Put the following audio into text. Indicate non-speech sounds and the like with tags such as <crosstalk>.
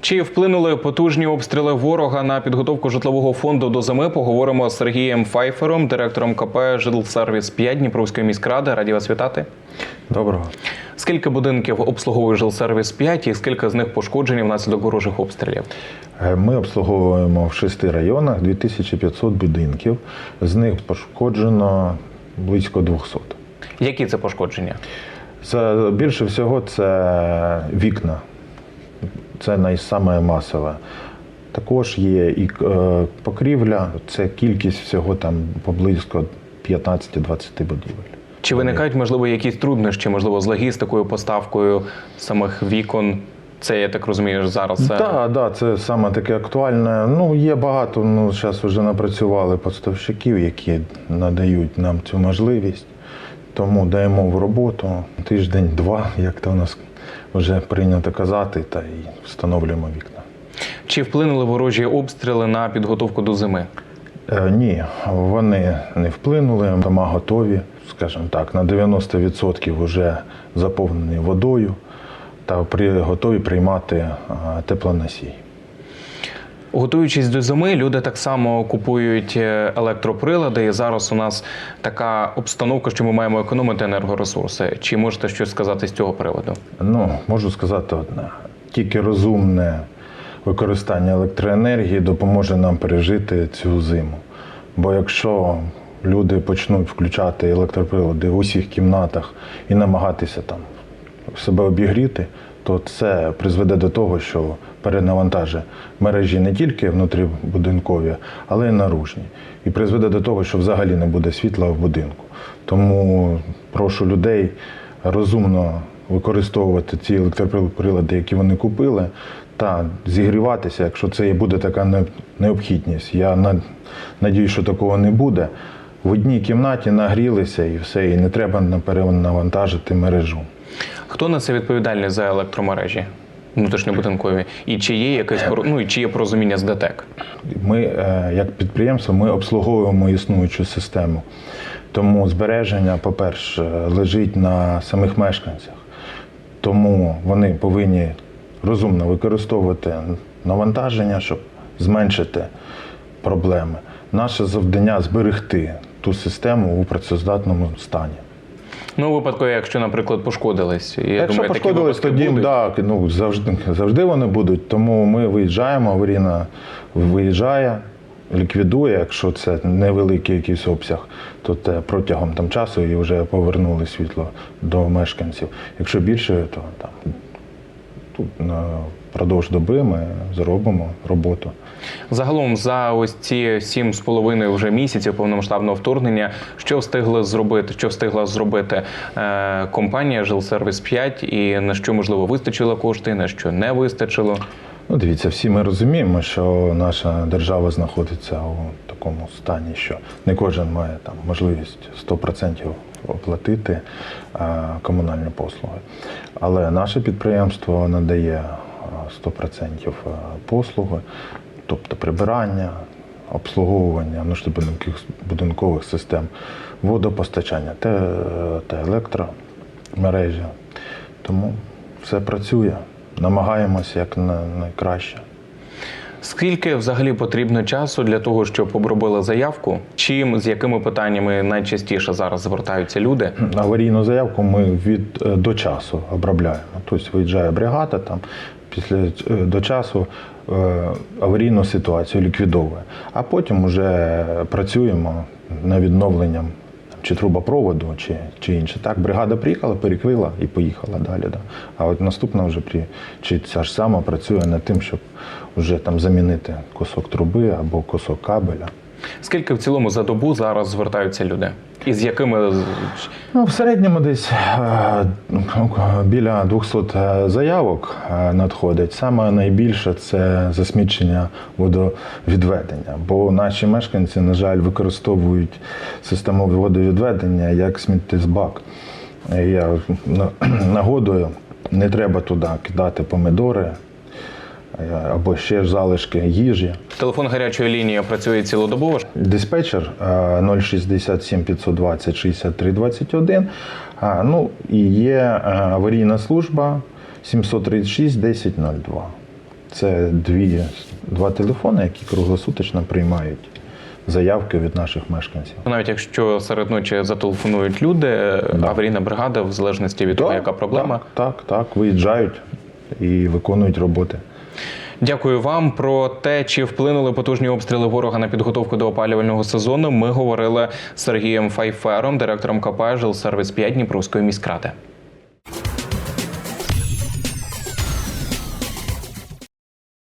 Чи вплинули потужні обстріли ворога на підготовку житлового фонду до зими? Поговоримо з Сергієм Файфером, директором КП «Жилсервіс 5 Дніпровської міськради. Раді вас вітати. Доброго. Скільки будинків обслуговує «Жилсервіс 5 і скільки з них пошкоджені внаслідок ворожих обстрілів? Е, Ми обслуговуємо в шести районах 2500 будинків. З них пошкоджено близько 200. Які це пошкодження? Це більше всього це вікна. Це найсаме масове. Також є і е, покрівля, це кількість всього там поблизько 15-20 будівель. Чи виникають можливо якісь труднощі, можливо, з логістикою, поставкою самих вікон? Це я так розумію, зараз Так, да, це саме таке актуальне. Ну, є багато. Ну, зараз вже напрацювали поставщиків, які надають нам цю можливість. Тому даємо в роботу тиждень-два, як то у нас вже прийнято казати, та й встановлюємо вікна. чи вплинули ворожі обстріли на підготовку до зими? Е, ні, вони не вплинули, дома готові, скажімо так, на 90% вже заповнені водою та при, готові приймати а, теплоносій. Готуючись до зими, люди так само купують е, електроприлади. І зараз у нас така обстановка, що ми маємо економити енергоресурси. Чи можете щось сказати з цього приводу? Ну, можу сказати одне: тільки розумне використання електроенергії допоможе нам пережити цю зиму. Бо якщо люди почнуть включати електроприлади в усіх кімнатах і намагатися там себе обігріти, то це призведе до того, що перенавантаже мережі не тільки внутрібудинкові, але й наружні. І призведе до того, що взагалі не буде світла в будинку. Тому прошу людей розумно використовувати ці електроприлади, які вони купили, та зігріватися, якщо це буде така необхідність. Я на- надію, що такого не буде. В одній кімнаті нагрілися і все, і не треба на- перенавантажити мережу. Хто несе відповідальність за електромережі внутрішньобудинкові? І чи є якесь ну, і чи є порозуміння з ДТЕК? Ми, е, як підприємство, ми обслуговуємо існуючу систему. Тому збереження, по-перше, лежить на самих мешканцях. Тому вони повинні розумно використовувати навантаження, щоб зменшити проблеми. Наше завдання зберегти ту систему у працездатному стані. Ну, у випадку, якщо, наприклад, пошкодились. Я Якщо думаю, пошкодились, тоді будуть. так, ну, завжди, завжди вони будуть. Тому ми виїжджаємо, аварійна виїжджає, ліквідує, якщо це невеликий якийсь обсяг, то те протягом там, часу і вже повернули світло до мешканців. Якщо більше, то там продовж доби ми зробимо роботу. Загалом за ось ці сім з половиною вже місяців повномасштабного вторгнення, що встигли зробити, що встигла зробити е, компанія Жилсервіс 5 і на що можливо вистачило кошти, на що не вистачило. Ну, дивіться, всі ми розуміємо, що наша держава знаходиться у такому стані, що не кожен має там можливість 100% оплатити е, комунальні послуги. Але наше підприємство надає е, 100% послуги, тобто прибирання, обслуговування внутрішньобудинкових будинкових систем, водопостачання та, та електромережі. Тому все працює. Намагаємося як найкраще. Скільки взагалі потрібно часу для того, щоб обробили заявку? Чим з якими питаннями найчастіше зараз звертаються люди? Аварійну заявку ми від е, до часу обробляємо. Тобто виїжджає бригада там після е, до часу е, аварійну ситуацію ліквідовує. А потім вже працюємо над відновленням чи трубопроводу, чи, чи інше. Так, бригада приїхала, перекрила і поїхала далі. Да. А от наступна вже при чи ця ж сама працює над тим, щоб вже там замінити кусок труби або кусок кабеля. Скільки в цілому за добу зараз звертаються люди? І якими Ну, в середньому десь е, ну, біля 200 заявок е, надходить. Саме найбільше це засмічення водовідведення, бо наші мешканці, на жаль, використовують систему водовідведення як сміттєзбак. Е, Я <clears throat> нагодую, не треба туди кидати помидори е, або ще ж залишки їжі. телефон гарячої лінії працює цілодобово? Диспетчер е, 067 520 63 21. А, Ну і є е, аварійна служба 736 1002. Це дві, два телефони, які круглосуточно приймають заявки від наших мешканців. Навіть якщо серед ночі зателефонують люди, аварійна бригада, в залежності від того, яка проблема. Так, так, так, виїжджають і виконують роботи. Дякую вам про те, чи вплинули потужні обстріли ворога на підготовку до опалювального сезону. Ми говорили з Сергієм Файфером, директором КП «Жилсервіс 5 Дніпровської міськради.